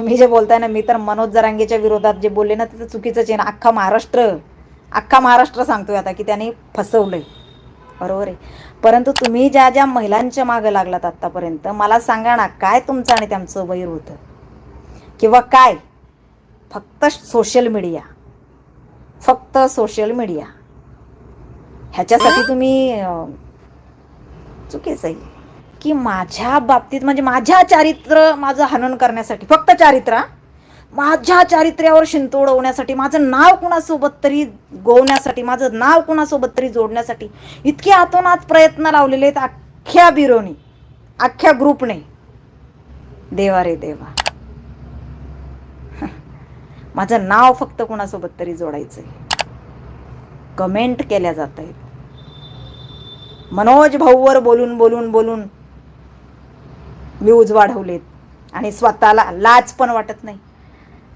तुम्ही जे बोलताय ना मी तर मनोज जरांगेच्या विरोधात जे बोलले ना ते चुकीचंच आहे ना. अख्खा महाराष्ट्र अख्खा महाराष्ट्र सांगतोय आता की त्याने फसवलंय. बरोबर आहे. परंतु तुम्ही ज्या ज्या महिलांच्या मागं लागलात आत्तापर्यंत मला सांगा ना काय तुमचं आणि त्यांचं वैर होतं? किंवा काय? फक्त सोशल मीडिया फक्त सोशल मीडिया ह्याच्यासाठी तुम्ही चुकीचं आहे. की माझ्या बाबतीत म्हणजे माझ्या चारित्र्य माझं हनन करण्यासाठी फक्त चारित्र माझ्या चारित्र्यावर शिंतोड होण्यासाठी माझं नाव कुणासोबत तरी गोवण्यासाठी माझं नाव कुणासोबत तरी जोडण्यासाठी इतके आतोनात प्रयत्न लावलेले आहेत अख्ख्या बिरोनी अख्ख्या ग्रुपने. देवा रे देवा. माझं नाव फक्त कुणासोबत तरी जोडायचंय. कमेंट केल्या जात आहेत. मनोज भाऊवर बोलून बोलून बोलून व्ह्यूज वाढवलेत आणि स्वतःला लाज पण वाटत नाही.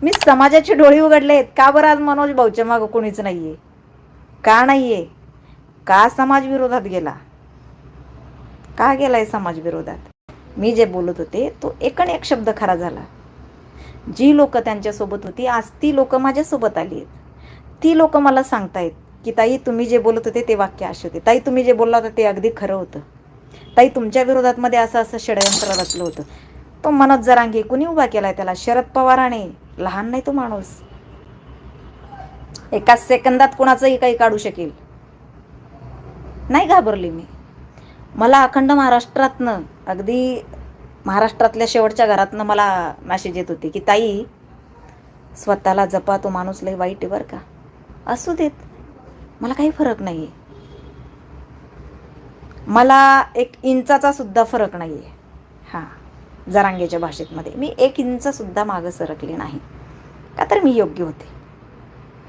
मी समाजाचे डोळे उघडले आहेत का बरं आज मनोज भाऊच्या मागं कोणीच नाहीये? का नाहीये? का समाज विरोधात गेला? का गेलाय समाज विरोधात? मी जे बोलत होते तो एकण एक शब्द खरा झाला. जी लोक त्यांच्यासोबत होती आज ती लोक माझ्यासोबत आली आहेत ती लोक मला सांगतायत की ताई तुम्ही जे बोलत होते ते वाक्य असे होते. ताई तुम्ही जे बोलला होता ते अगदी खरं होतं. ताई तुमच्या विरोधात मध्ये असं असं षडयंत्र रचलं होतं. तो मनोज जरांगे कुणी उभा केलाय त्याला शरद पवाराने लहान नाही तो माणूस. एका सेकंदात कुणाचंही काही काढू शकेल. नाही घाबरली मी. मला अखंड महाराष्ट्रातनं अगदी महाराष्ट्रातल्या शेवटच्या घरातनं मला मॅसेज येत होते की ताई स्वतःला जपा तो माणूस लय वाईट आहे बरं का. असू देत. मला काही फरक नाही आहे मला एक इंचाचा सुद्धा फरक नाही आहे हां जरांगेच्या भाषेतमध्ये. मी एक इंचसुद्धा मागं सरकले नाही. का तर मी योग्य होते.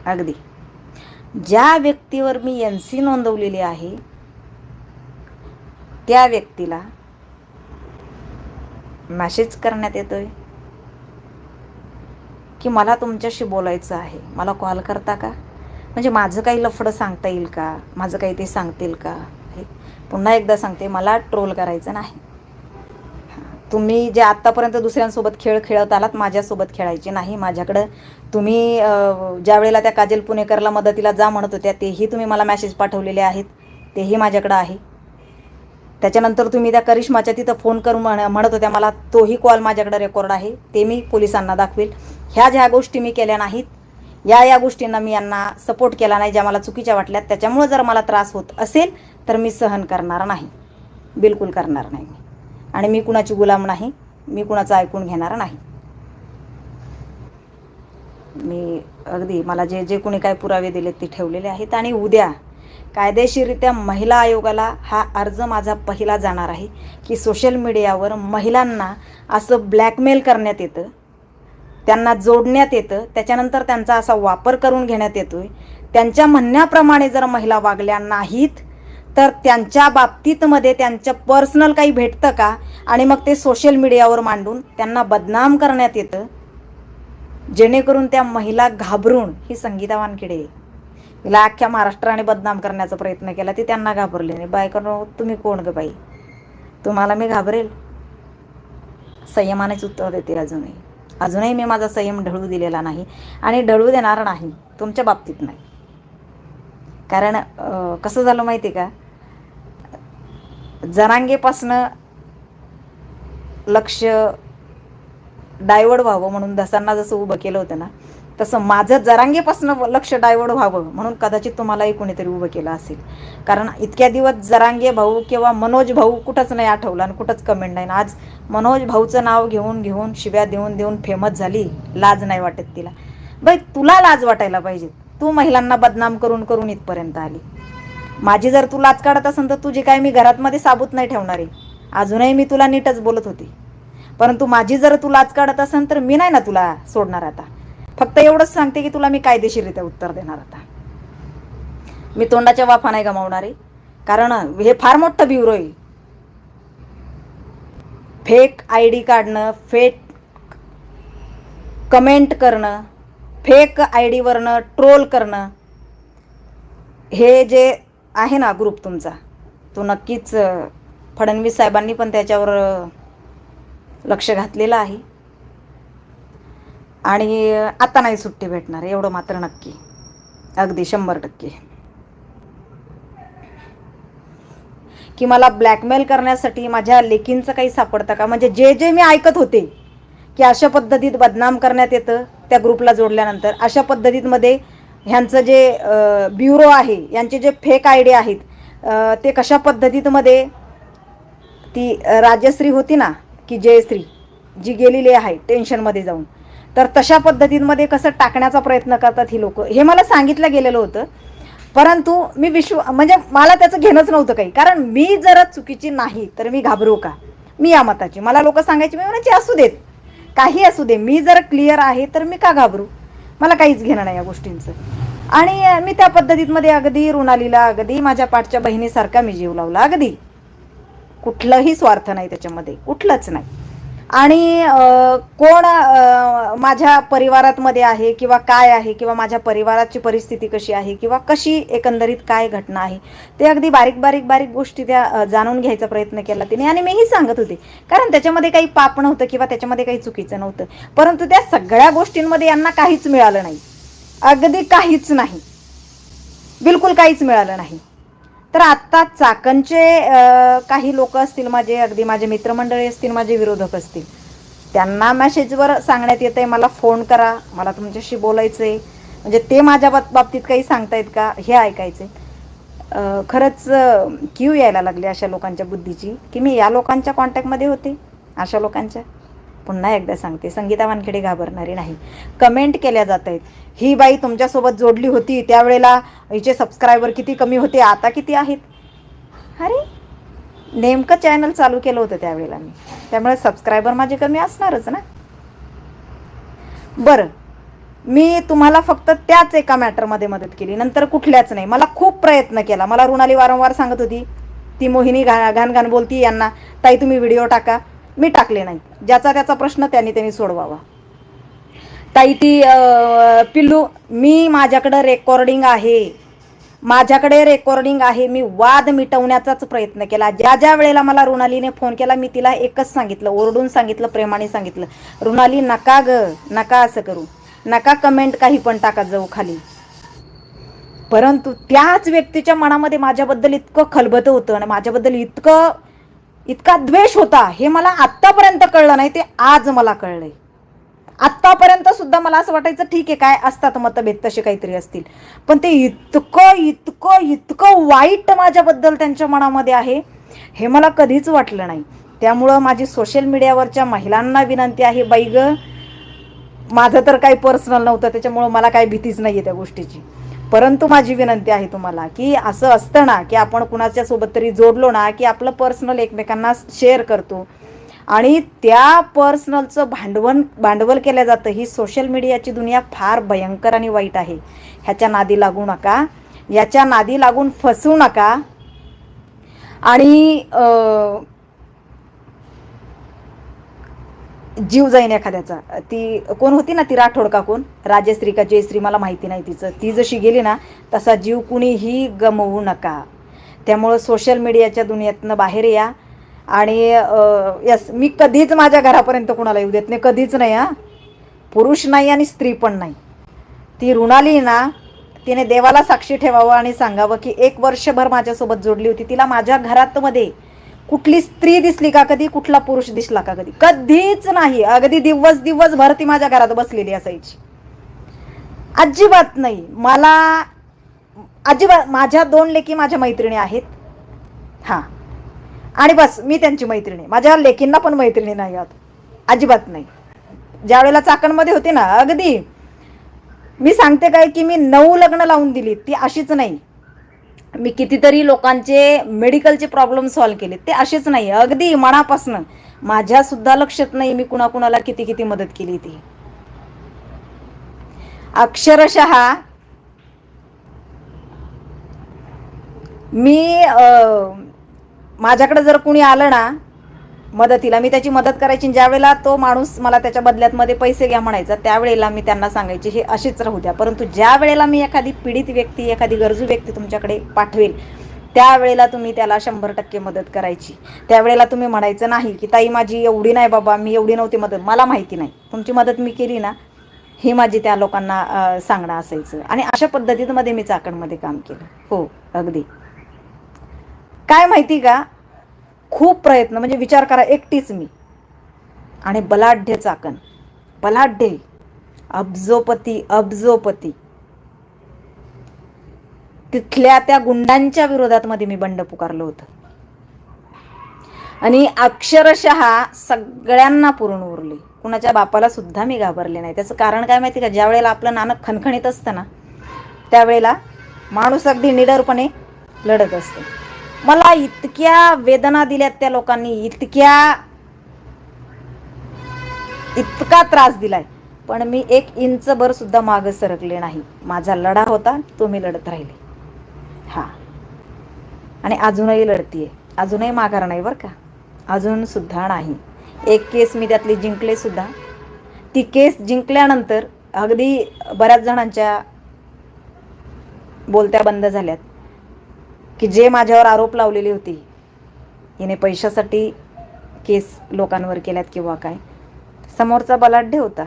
अगदी. ज्या व्यक्तीवर मी एन सी नोंदवलेली आहे त्या व्यक्तीला मॅसेज करण्यात येतोय. की मला तुमच्याशी बोलायचं आहे. मला कॉल करता का? म्हणजे माझं काही लफडं सांगता येईल का? माझं काही ते सांगतील का? हे पुन्हा एकदा सांगते मला ट्रोल करायचं नाही. तुम्ही जे आत्तापर्यंत दुसऱ्यांसोबत खेळ खेळत आलात माझ्यासोबत खेळायचे नाही. माझ्याकडं तुम्ही ज्या वेळेला त्या काजल पुणेकरला मदतीला जा म्हणत होत्या तेही तुम्ही मला मॅसेज पाठवलेले आहेत. तेही माझ्याकडं आहे. त्याच्यानंतर तुम्ही त्या करिश्माच्या तिथं फोन करून म्हण म्हणत होत्या मला तोही कॉल माझ्याकडे रेकॉर्ड आहे. ते मी पोलिसांना दाखवेल. ह्या ज्या गोष्टी मी केल्या नाहीत या या गोष्टींना मी यांना सपोर्ट केला नाही ज्या मला चुकीच्या वाटल्यात त्याच्यामुळं जर मला त्रास होत असेल तर मी सहन करणार नाही. बिलकुल करणार नाही मी. आणि मी कुणाची गुलाम नाही मी कुणाचं ऐकून घेणार नाही. मी अगदी मला जे जे कोणी काय पुरावे दिलेत ते ठेवलेले आहेत. आणि उद्या कायदेशीररित्या महिला आयोगाला हा अर्ज माझा पहिला जाणार आहे की सोशल मीडियावर महिलांना असं ब्लॅकमेल करण्यात येतं त्यांना जोडण्यात येतं त्याच्यानंतर त्यांचा असा वापर करून घेण्यात येतोय. त्यांच्या म्हणण्याप्रमाणे जर महिला वागल्या नाहीत तर त्यांच्या बाबतीतमध्ये त्यांचं पर्सनल काही भेटतं का? आणि मग ते सोशल मीडियावर मांडून त्यांना बदनाम करण्यात येतं. जेणेकरून त्या महिला घाबरून ही संगीता वानखेडे तिला अख्ख्या महाराष्ट्राने बदनाम करण्याचा प्रयत्न केला ती त्यांना घाबरले नाही. बायकांनो तुम्ही कोण ग बाई? तुम्हाला मी घाबरेल? संयमानेच उत्तर देते अजूनही. अजूनही मी माझा संयम ढळू दिलेला नाही आणि ढळू देणार नाही तुमच्या बाबतीत नाही. कारण कसं झालं माहिती आहे का? जरांगेपासनं लक्ष डायवर्ड व्हावं म्हणून दसांना जसं उभं केलं होतं ना तसं माझं जरांगेपासून लक्ष डायवर्ड व्हावं म्हणून कदाचित तुम्हालाही कोणीतरी उभं केलं असेल. कारण इतक्या दिवस जरांगे भाऊ किंवा मनोज भाऊ कुठंच नाही आठवलं आणि कुठंच कमेंट नाही. आज मनोज भाऊचं नाव घेऊन घेऊन शिव्या देऊन देऊन फेमस झाली लाज नाही वाटत तिला. बाई तुला लाज वाटायला पाहिजे. तू महिलांना बदनाम करून करून इथपर्यंत आली. माझी जर तू लाच काढत असेल तर तुझी काय मी घरातमध्ये साबूत नाही ठेवणार आहे. अजूनही मी तुला नीटच बोलत होती. परंतु माझी जर तू लाच काढत असेल तर मी नाही ना तुला सोडणार आता. फक्त एवढंच सांगते की तुला मी कायदेशीररित्या उत्तर देणार आता. मी तोंडाच्या वाफा नाही गमावणारे. कारण हे फार मोठं ब्युरो आहे. फेक आय डी काढणं फेक कमेंट करणं फेक आय डीवरनं ट्रोल करणं हे जे आहे ना ग्रुप तुमचा तो नक्कीच फडणवीस साहेबांनी पण त्याच्यावर लक्ष घातलेलं आहे. आणि आता नाही सुट्टी भेटणार एवढं मात्र नक्की. अगदी शंभर टक्के. की मला ब्लॅकमेल करण्यासाठी माझ्या लेकींचं काही सापडतं का? म्हणजे जे जे मी ऐकत होते की अशा पद्धतीत बदनाम करण्यात येतं त्या ग्रुपला जोडल्यानंतर अशा पद्धतीमध्ये ह्यांचं जे ब्युरो आहे यांचे जे फेक आय डी आहेत ते कशा पद्धतीमध्ये ती राजश्री होती ना की जयश्री जी गेलेली आहे टेन्शनमध्ये जाऊन. तर तशा पद्धतींमध्ये कसं टाकण्याचा प्रयत्न करतात ही लोक? हे मला सांगितलं गेलेलं होतं. परंतु मी विश्व म्हणजे मला त्याचं घेणंच नव्हतं काही. कारण मी जर चुकीची नाही तर मी घाबरू का? मी या मताची. मला लोक सांगायची मी म्हणायची असू देत. काही असू दे. मी जर क्लिअर आहे तर मी का घाबरू? मला काहीच घेणं नाही या गोष्टींचं. आणि मी त्या पद्धतीमध्ये अगदी रुणालीला अगदी माझ्या पाठच्या बहिणीसारखा मी जीव लावला. अगदी. कुठलंही स्वार्थ नाही त्याच्यामध्ये. कुठलंच नाही. आणि कोण माझ्या माझ्या परिवारातमध्ये आहे किंवा काय आहे किंवा माझ्या परिवाराची परिस्थिती कशी आहे किंवा कशी एकंदरीत काय घटना आहे ते अगदी बारीक बारीक बारीक गोष्टी त्या जाणून घ्यायचा प्रयत्न केला तिने. आणि मीही सांगत होते कारण त्याच्यामध्ये काही पाप नव्हतं किंवा त्याच्यामध्ये काही चुकीचं नव्हतं परंतु त्या सगळ्या गोष्टींमध्ये यांना काहीच मिळालं नाही. अगदी काहीच नाही. बिलकुल काहीच मिळालं नाही. तर आत्ता चाकणचे काही लोक असतील माझे अगदी माझे मित्रमंडळी असतील माझे विरोधक असतील त्यांना मेसेजवर सांगण्यात येत आहे मला फोन करा मला तुमच्याशी बोलायचं आहे म्हणजे ते माझ्या बाब- बाबतीत काही सांगतायत का हे ऐकायचे खरंच क्यू यायला लागली अशा लोकांच्या बुद्धीची की मी या लोकांच्या कॉन्टॅक्टमध्ये होते अशा लोकांच्या. पुन्हा एकदा सांगते संगीता वानखेडे घाबरणारी नाही. कमेंट केल्या जात आहेत ही बाई तुमच्यासोबत जोडली होती त्यावेळेला हिचे सबस्क्रायबर किती कमी होते आता किती आहेत? अरे नेमकं चॅनल चालू केलं होतं त्यावेळेला मी. त्यामुळे सबस्क्रायबर माझे कमी असणारच ना. बरं मी तुम्हाला फक्त त्याच एका मॅटरमध्ये मदत केली नंतर कुठल्याच नाही. मला खूप प्रयत्न केला. मला रुणाली वारंवार सांगत होती ती मोहिनी घा घाण घाण बोलती यांना ताई तुम्ही व्हिडिओ टाका. मी टाकले नाही. ज्याचा त्याचा प्रश्न त्यांनी त्यांनी सोडवावा. ताई ती पिल्लू मी माझ्याकडं रेकॉर्डिंग आहे. माझ्याकडे रेकॉर्डिंग आहे. मी वाद मिटवण्याचाच प्रयत्न केला. ज्या ज्या वेळेला मला रुणालीने फोन केला मी तिला एकच सांगितलं ओरडून सांगितलं प्रेमाने सांगितलं. रुणाली नका ग नका असं करू. नका कमेंट काही पण टाका जाऊ खाली. परंतु त्याच व्यक्तीच्या मनामध्ये माझ्याबद्दल इतकं खलबतं होतं आणि माझ्याबद्दल इतकं इतका द्वेष होता हे मला आत्तापर्यंत कळलं नाही ते आज मला कळलंय. आत्तापर्यंत सुद्धा मला असं वाटायचं ठीक आहे काय असतात मतभेद तसे काहीतरी असतील. पण ते इतकं इतकं इतकं वाईट माझ्याबद्दल त्यांच्या मनामध्ये आहे हे मला कधीच वाटलं नाही. त्यामुळं माझी सोशल मीडियावरच्या महिलांना विनंती आहे बाई ग. माझं तर काही पर्सनल नव्हतं त्याच्यामुळं मला काही भीतीच नाही आहे त्या गोष्टीची. परंतु माझी विनंती आहे तुम्हाला की असं असतं ना की आपण कुणाच्या सोबत तरी जोडलो ना की आपलं पर्सनल एकमेकांना शेअर करतो. आणि त्या पर्सनलचं भांडवल भांडवल केलं जातं ही सोशल मीडियाची दुनिया फार भयंकर आणि वाईट आहे. ह्याच्या नादी लागू नका. याच्या नादी लागून फसू नका. आणि जीव जाईन एखाद्याचा. ती कोण होती ना ती राठोड का कोण राजश्री का जयश्री मला माहिती नाही तिचं. ती जशी गेली ना तसा जीव कुणीही गमवू नका. त्यामुळं सोशल मीडियाच्या दुनियेतनं बाहेर या. आणि यस मी कधीच माझ्या घरापर्यंत कुणाला येऊ देत नाही. कधीच नाही हां. पुरुष नाही आणि स्त्री पण नाही. ती रुणाली ना तिने देवाला साक्षी ठेवावं आणि सांगावं की एक वर्षभर माझ्यासोबत जोडली होती. तिला माझ्या घरात मध्ये कुठली स्त्री दिसली का कधी कुठला पुरुष दिसला का कधी? कधीच नाही. अगदी दिवस दिवसभर ती माझ्या घरात बसलेली असायची. अजिबात नाही. मला अजिबात माझ्या दोन लेकी माझ्या मैत्रिणी आहेत. हां. आणि बस मी त्यांची मैत्रिणी. माझ्या लेकींना पण मैत्रिणी नाही आहोत. अजिबात नाही. ज्या वेळेला चाकणमध्ये होते ना अगदी. मी सांगते काय की मी नऊ लग्न लावून दिली ती अशीच नाही. मी कितीतरी लोकांचे मेडिकलचे प्रॉब्लेम सॉल्व्ह केले ते असेच नाही अगदी मनापासनं. माझ्या सुद्धा लक्षात नाही मी कुणाकुणाला किती किती मदत केली ती. अक्षरशः मी माझ्याकडे जर कुणी आलं ना मदतीला. मी त्याची मदत करायची. ज्यावेळेला तो माणूस मला त्याच्या बदल्यात मध्ये पैसे घ्या म्हणायचा त्यावेळेला मी त्यांना सांगायची हे अशीच राहू द्या. परंतु ज्या वेळेला मी एखादी पीडित व्यक्ती एखादी गरजू व्यक्ती तुमच्याकडे पाठवेल त्यावेळेला तुम्ही त्याला शंभर टक्के मदत करायची. त्यावेळेला तुम्ही म्हणायचं नाही की ताई माझी एवढी नाही बाबा मी एवढी नव्हती मदत. मला माहिती नाही. तुमची मदत मी केली ना हे माझी त्या लोकांना सांगणं असायचं. आणि अशा पद्धतीमध्ये मी चाकणमध्ये काम केलं. हो अगदी. काय माहिती का? खूप प्रयत्न म्हणजे विचार करा एकटीच मी. आणि बलाढ्य चाकण. बलाढ्य. अब्जोपती अब्जोपती. तिथल्या त्या गुंडांच्या विरोधात मध्ये मी बंड पुकारलं होतं. आणि अक्षरशः सगळ्यांना पुरून उरली. कुणाच्या बापाला सुद्धा मी घाबरले नाही. त्याचं कारण काय माहिती का? ज्या वेळेला आपलं नाणं खणखणीत असतं ना त्यावेळेला माणूस अगदी निडरपणे लढत असतो. मला इतक्या वेदना दिल्यात त्या लोकांनी इतक्या इतका त्रास दिलाय. पण मी एक इंच भर सुद्धा मागं सरकले नाही. माझा लढा होता तो मी लढत राहिले. हा. आणि अजूनही लढतीये. अजूनही माघार नाही बरं का. अजून सुद्धा नाही. एक केस मी त्यातली जिंकले सुद्धा. ती केस जिंकल्यानंतर अगदी बऱ्याच जणांच्या बोलत्या बंद झाल्यात. की जे माझ्यावर आरोप लावलेले होते हिने पैशासाठी केस लोकांवर केल्यात किंवा काय समोरचा बलाढ्य होता.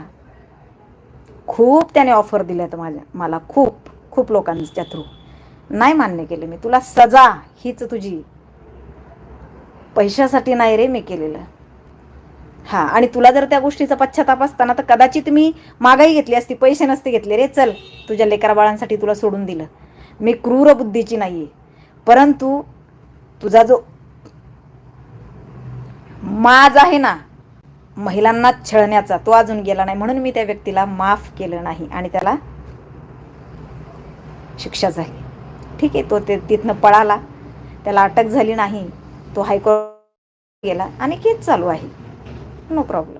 खूप त्याने ऑफर दिल्यात माझ्या मला खूप खूप लोकांच्या थ्रू नाही मान्य केले मी. तुला सजा हीच तुझी. पैशासाठी नाही रे मी केलेलं. हां आणि तुला जर त्या गोष्टीचा पश्चाताप असताना तर कदाचित मी मागाई घेतली असती पैसे नसते घेतले रे. चल तुझ्या लेकराबाळांसाठी तुला सोडून दिलं. मी क्रूर बुद्धीची नाही आहे परंतु तुझा जो माज आहे ना महिलांना छळण्याचा तो अजून गेला नाही. म्हणून मी त्या व्यक्तीला माफ केलं नाही आणि त्याला शिक्षा झाली. ठीक आहे तो ते तिथनं पळाला. त्याला अटक झाली नाही. तो हायकोर्ट गेला आणि केस चालू आहे. No problem